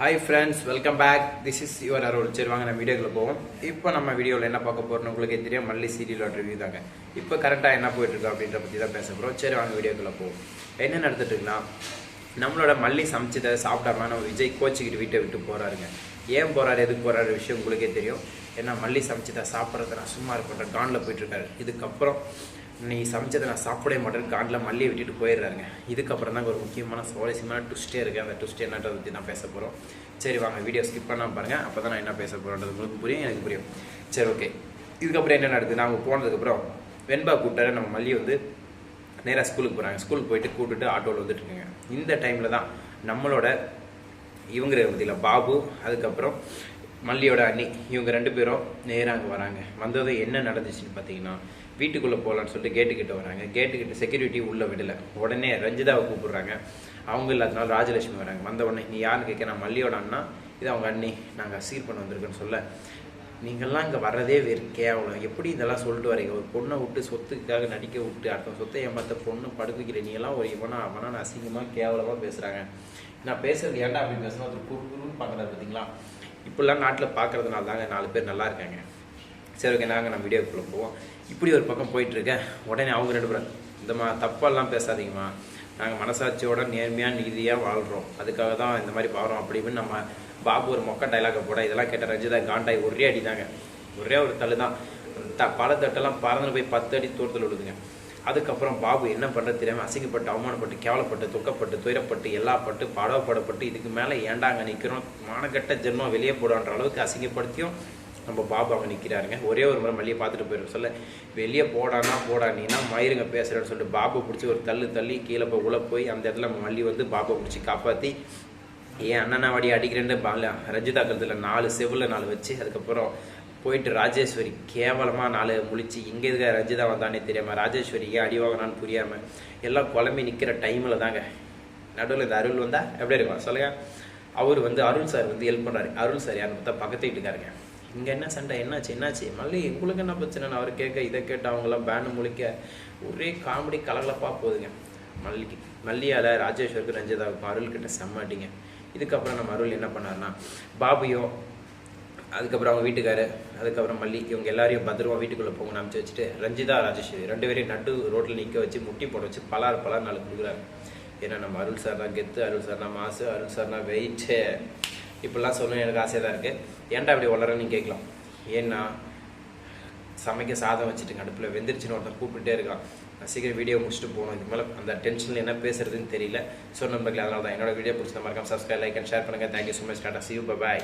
Hi friends welcome back this is your Arul சரி வாங்க நம்ம வீடியோக்குள்ள போவோம். இப்போ நம்ம வீடியோவில் என்ன பார்க்க போகிறோம்னு உங்களுக்கே தெரியும். மல்லி சீரியலோட ரிவ்யூ தாங்க. இப்போ கரெக்டாக என்ன போயிட்டுருக்கு அப்படின்ற பற்றி தான் பேச போகிறோம் சரி வாங்க வீடியோக்குள்ள போவோம். என்ன நடந்துட்டுருக்குன்னா நம்மளோட மல்லி சமைச்சதை சாப்பிடாம நம்ம விஜய் கோச்சிக்கிட்டு வீட்டை விட்டு போகிறாருங்க ஏன் போகிறாரு எதுக்கு போகிறாரு விஷயம் உங்களுக்கே தெரியும். ஏன்னா மல்லி சமைச்சதை சாப்பிட்றத நான் சும்மா இருக்கின்ற காண்டில் போயிட்டு இருக்காரு. இதுக்கப்புறம் நீ சமைச்சதை நான் சாப்பிடவே மாட்டேன் காண்டில் மல்லியை விட்டுட்டு போயிடுறாருங்க. இதுக்கப்புறம் தான் ஒரு முக்கியமான சுவாரஸ்யமான ட்விஸ்ட்டே இருக்குது அந்த ட்விஸ்ட் என்னன்றதை பற்றி நான் பேச போகிறோம் சரி வாங்க வீடியோ ஸ்கிப் பண்ணால் பாருங்கள் அப்போ தான் நான் என்ன பேச போகிறேன்றது உங்களுக்கு புரியும் எனக்கு புரியும். சரி ஓகே இதுக்கப்புறம் என்ன நடக்குது? நாங்கள் போனதுக்கப்புறம் வெண்பா கூட்டார நம்ம மல்லி வந்து நேராக ஸ்கூலுக்கு போகிறாங்க ஸ்கூலுக்கு போயிட்டு கூப்பிட்டுட்டு ஆட்டோவில் வந்துட்டுருக்கங்க. இந்த டைமில் தான் நம்மளோட இவங்க பற்றியில் பாபு. அதுக்கப்புறம் மல்லியோட அண்ணி இவங்க ரெண்டு பேரும் நேராக அங்கே வராங்க. வந்தது என்ன நடந்துச்சுன்னு பார்த்தீங்கன்னா வீட்டுக்குள்ளே போகலான்னு சொல்லிட்டு கேட்டுக்கிட்ட வராங்க. கேட்டுக்கிட்ட செக்யூரிட்டி உள்ளே விடலை. உடனே ரஞ்சிதாவை கூப்பிடுறாங்க. அவங்க இல்லாதனால ராஜலட்சுமி வராங்க. வந்த உடனே நீ யாருன்னு கேட்க நான் மல்லியோட அண்ணா. இது அவங்க அண்ணி. நாங்கள் சீர் பண்ண வந்திருக்கோன்னு சொல்ல. நீங்கள்லாம் இங்கே வர்றதே வேறு கேவலம் எப்படி இதெல்லாம் சொல்லிட்டு வரீங்க ஒரு பொண்ணை விட்டு சொத்துக்காக நடிக்க விட்டு அடுத்த சொத்தை ஏமாத்த பொண்ணு படுத்துக்கிற நீங்களாம் ஒரு இவனா அவனா அசிங்கமாக கேவலமாக பேசுகிறாங்க நான் பேசுறது ஏன்டா அப்படி பேசுனா ஒருத்தர் குரு குருன்னு பார்க்குறாரு பார்த்தீங்களா இப்படிலாம் நாட்டில் பார்க்கறதுனால தாங்க நாலு பேர் நல்லா இருக்காங்க. சரி ஓகே நாங்கள் நம்ம வீடியோக்குள்ளே போவோம். இப்படி ஒரு பக்கம் போயிட்டுருக்கேன் உடனே அவங்க ரெண்டு பேரும் இந்தமா தப்பெல்லாம் பேசாதீங்கம்மா. நாங்கள் மனசாட்சியோட நேர்மையாக நீதியாக வாழ்கிறோம் அதுக்காக தான் இந்த மாதிரி பாடுறோம் அப்படி இப்படின்னு நம்ம பாபு ஒரு மொக்க டைலாக போட இதெல்லாம் கேட்ட ரஞ்சிதா காண்டாய் ஒரே அடி தாங்க ஒரே ஒரு தள்ளு தான். த பல தட்டெல்லாம் பறந்து போய் பத்து அடி தூரத்தில் விழுதுங்க. அதுக்கப்புறம் பாபு என்ன பண்ணுறது தெரியாமல் அசிங்கப்பட்டு அவமானப்பட்டு கேவலப்பட்டு துக்கப்பட்டு துயரப்பட்டு எல்லா பட்டு பாடப்படப்பட்டு இதுக்கு மேலே ஏண்டாங்க நிற்கிறோம் மானக்கட்ட ஜென்மம் வெளியே போடுன்ற அளவுக்கு அசிங்கப்படுத்தியும் நம்ம பாபு அங்கே நிற்கிறாருங்க ஒரே ஒரு முறை மல்லியை பார்த்துட்டு போயிடும் சொல்ல வெளியே போடானா போடா நீனா மயிருங்க பேசுகிறேன்னு சொல்லிட்டு பாபு பிடிச்சி ஒரு தள்ளு தள்ளி கீழே போய் உள்ள போய் அந்த இடத்துல மல்லி வந்து பாபை பிடிச்சி காப்பாற்றி ஏன் அண்ணனாவாடி அடிக்கிறேன்னு? பால ரஞ்சிதா கருத்தில் நாலு செவில் நாலு வச்சு அதுக்கப்புறம் போயிட்டு ராஜேஸ்வரி கேவலமாக நாலு முழிச்சு இங்கே இருக்க ரஞ்சிதா வந்தானே தெரியாமல் ராஜேஸ்வரி ஏன் அடி வாங்கினான்னு புரியாமல் எல்லாம் குழம்பி நிற்கிற டைமில் தாங்க. நடுவில் இந்த அருள் வந்தால் எப்படி இருக்கும்? சொல்லுங்கள் அவர் வந்து அருள் சார் வந்து ஹெல்ப் பண்ணுறாரு அருள் சார் யாருன்னு பார்த்தா பக்கத்து வீட்டுக்காருங்க. இங்கே என்ன சண்டை? என்னாச்சு? என்னாச்சு? மல்லி எங்களுக்கு என்ன பிரச்சனை? அவர் கேட்க இதை கேட்டு அவங்களாம் பேனு முழிக்க ஒரே காமெடி கலகலப்பாக போகுதுங்க. மல்லிக்கு மல்லியால் ராஜேஸ்வருக்கு ரஞ்சிதாவுக்கு அருள் கிட்ட செம்மாட்டிங்க இதுக்கப்புறம் நம்ம அருள் என்ன பண்ணாருன்னா பாபியோ அதுக்கப்புறம் அவங்க வீட்டுக்காரு அதுக்கப்புறம் மல்லி இவங்க எல்லாரையும் பத்திரமா வீட்டுக்குள்ளே போங்க அனுப்பிச்சு வச்சுட்டு ரஞ்சிதா ராஜேஸ்வரி ரெண்டு பேரையும் நட்டு ரோட்டில் நிற்க வச்சு முட்டி போட வச்சு பலார் பலார் நாலு கொடுக்குறாரு. ஏன்னா நம்ம அருள் சார்னா கெத்து அருள் சார்னா மாசு அருள் சார்னா வெயிட்டு இப்படிலாம் சொல்லணும் எனக்கு ஆசையாக தான் இருக்குது ஏன்டா அப்படி வளரன்னு கேட்கலாம். ஏன்னா சமைக்க சாதம் வச்சுட்டு அடுப்பில் வெந்துருச்சுன்னு ஒருத்தன் கூப்பிட்டுட்டே இருக்கான். நான் சீக்கிரம் வீடியோ முடிச்சுட்டு போகணும். இதுக்கு மேலே அந்த டென்ஷனில் என்ன பேசுறதுன்னு தெரியல. ஸோ நம்பர்களே அதனால தான் என்னோட வீடியோ பிடிச்ச மறக்காம சப்ஸ்கிரைப் லைக் அண்ட் ஷேர் பண்ணுங்கள் thank you so much tata see you bye